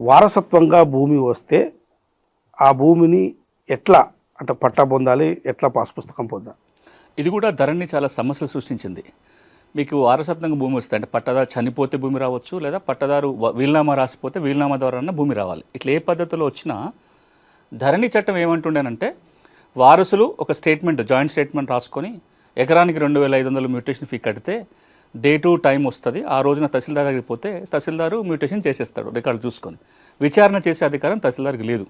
వారసత్వంగా భూమి వస్తే ఆ భూమిని ఎట్లా అంటే పట్టా పొందాలి ఎట్లా పాస్ పుస్తకం పొందాలి? ఇది కూడా ధరణి చాలా సమస్యలు సృష్టించింది. మీకు వారసత్వంగా భూమి వస్తే అంటే పట్టదారు చనిపోతే భూమి రావచ్చు లేదా పట్టదారు వ- వీలునామా రాసిపోతే వీలునామా ద్వారా భూమి రావాలి. ఇట్లా ఏ పద్ధతిలో వచ్చినా ధరణి చట్టం ఏమంటుండేనంటే వారసులు ఒక స్టేట్మెంట్ జాయింట్ స్టేట్మెంట్ రాసుకొని ఎకరానికి రెండు వేల ఐదు వందలు మ్యూటేషన్ ఫీ కడితే డే టు టైం వస్తుంది. ఆ రోజున తహసీల్దార్ దగ్గరికి పోతే తహసీల్దారు మ్యూటేషన్ చేసేస్తాడు రికార్డు చూసుకొని. విచారణ చేసే అధికారం తహసీల్దార్కి లేదు.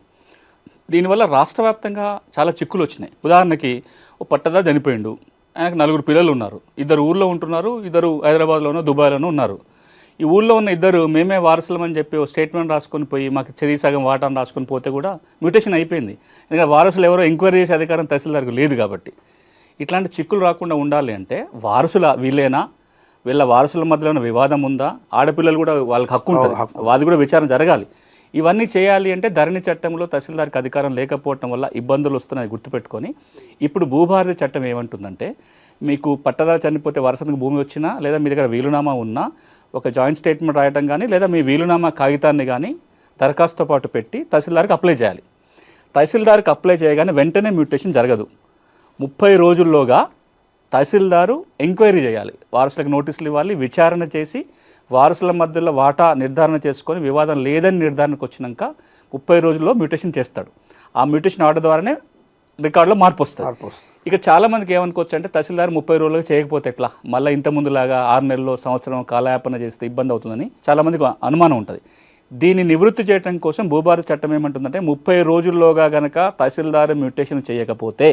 దీనివల్ల రాష్ట్ర వ్యాప్తంగా చాలా చిక్కులు వచ్చినాయి. ఉదాహరణకి ఓ పట్టదా చనిపోయిండు. ఆయనకు నలుగురు పిల్లలు ఉన్నారు. ఇద్దరు ఊళ్ళో ఉంటున్నారు ఇద్దరు హైదరాబాద్లోనో దుబాయ్లోనో ఉన్నారు. ఈ ఊళ్ళో ఉన్న ఇద్దరు మేమే వారసులమని చెప్పి ఓ స్టేట్మెంట్ రాసుకొని పోయి మాకు చదివి సగం వాటాను రాసుకొని పోతే కూడా మ్యూటేషన్ అయిపోయింది. ఎందుకంటే వారసులు ఎవరో ఎంక్వైరీ చేసే అధికారం తహసీల్దార్కి లేదు కాబట్టి. ఇట్లాంటి చిక్కులు రాకుండా ఉండాలి అంటే వారసుల వీళ్ళేనా? వీళ్ళ వారసుల మధ్యలో ఉన్న వివాదం ఉందా? ఆడపిల్లలు కూడా వాళ్ళకి హక్కు ఉంటుంది. అది కూడా విచారణ జరగాలి. ఇవన్నీ చేయాలి అంటే ధరణి చట్టంలో తహసీల్దార్కి అధికారం లేకపోవటం వల్ల ఇబ్బందులు వస్తున్నాయి గుర్తుపెట్టుకొని. ఇప్పుడు భూభారతి చట్టం ఏమంటుందంటే మీకు పట్టదారు చనిపోతే వారసత్వంగా భూమి వచ్చినా లేదా మీ దగ్గర వీలునామా ఉన్నా ఒక జాయింట్ స్టేట్మెంట్ రాయటం కానీ లేదా మీ వీలునామా కాగితాన్ని కానీ దరఖాస్తుతో పాటు పెట్టి తహసీల్దార్కి అప్లై చేయాలి. తహసీల్దార్కి అప్లై చేయగానే వెంటనే మ్యూటేషన్ జరగదు. ముప్పై రోజుల్లోగా తహసీల్దారు ఎంక్వైరీ చేయాలి. వారసులకు నోటీసులు ఇవ్వాలి విచారణ చేసి వారసుల మధ్యలో వాటా నిర్ధారణ చేసుకొని వివాదం లేదని నిర్ధారణకు వచ్చినాక ముప్పై రోజుల్లో మ్యూటేషన్ చేస్తాడు. ఆ మ్యూటేషన్ ఆర్డర్ ద్వారానే రికార్డులో మార్పు వస్తుంది. ఇక చాలా మందికి ఏమనుకోవచ్చు అంటే తహసీల్దార్ ముప్పై రోజులుగా చేయకపోతే ఎట్లా? మళ్ళీ ఇంత ముందులాగా ఆరు నెలల్లో సంవత్సరం కాలయాపన చేస్తే ఇబ్బంది అవుతుందని చాలా మందికి అనుమానం ఉంటుంది. దీన్ని నివృత్తి చేయడం కోసం భూభారత చట్టం ఏమంటుందంటే ముప్పై రోజుల్లోగా గనక తహసీల్దార్ మ్యూటేషన్ చేయకపోతే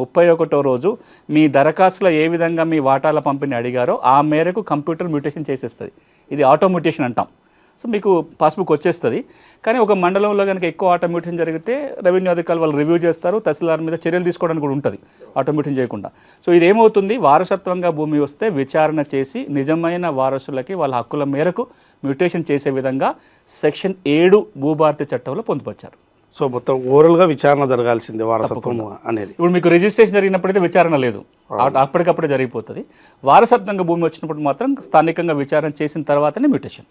ముప్పై ఒకటో రోజు మీ దరఖాస్తులో ఏ విధంగా మీ వాటాల పంపిణీ అడిగారో ఆ మేరకు కంప్యూటర్ మ్యూటేషన్ చేసేస్తుంది. ఇది ఆటో మ్యూటేషన్ అంటాం. సో మీకు పాస్బుక్ వచ్చేస్తుంది. కానీ ఒక మండలంలో కనుక ఎక్కువ ఆటోమేషన్ జరిగితే రెవెన్యూ అధికారులు వాళ్ళు రివ్యూ చేస్తారు. తహసీల్దార్ మీద చర్యలు తీసుకోవడానికి కూడా ఉంటుంది ఆటోమేషన్ చేయకుండా. సో ఇది ఏమవుతుంది? వారసత్వంగా భూమి వస్తే విచారణ చేసి నిజమైన వారసులకి వాళ్ళ హక్కుల మేరకు మ్యూటేషన్ చేసే విధంగా సెక్షన్ ఏడు భూభారతి చట్టంలో పొందుపరిచారు. సో మొత్తం ఓవరాల్గా విచారణ జరగాల్సిందే వారసత్వం అనేది. ఇప్పుడు మీకు రిజిస్ట్రేషన్ జరిగినప్పుడైతే విచారణ లేదు. అప్పటికప్పుడే జరిగిపోతుంది. వారసత్వంగా భూమి వచ్చినప్పుడు మాత్రం స్థానికంగా విచారణ చేసిన తర్వాతనే మ్యూటేషన్.